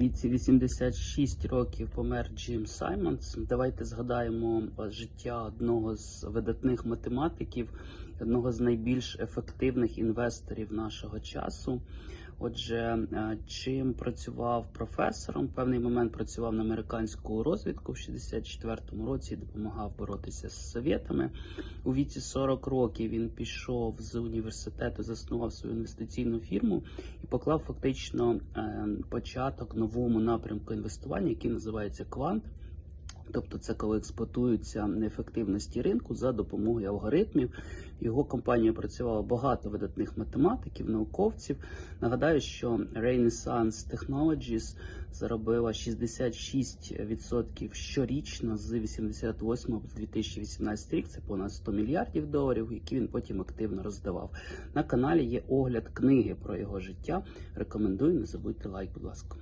віці 86 років помер Джим Саймонс. Давайте згадаємо е, життя одного з видатних математиків, одного з найбільш ефективних інвесторів нашого часу. Отже, е, Джим працював професором. Певний момент працював на американську розвідку в 64-му році, допомагав боротися з совєтами. У віці 40 років він пішов з університету, заснував свою інвестиційну фірму і поклав фактично е, початок новому напрямку інвестування, який називається квант. Тобто це коли експлуатуються неефективності ринку за допомогою алгоритмів. Його компанія працювала багато видатних математиків, науковців. Нагадаю, що Renaissance Technologies заробила 66% щорічно з 88 по 2018 рік. Це понад 100 мільярдів доларів, які він потім активно роздавав. На каналі є огляд книги про його життя. Рекомендую, не забудьте лайк, будь ласка.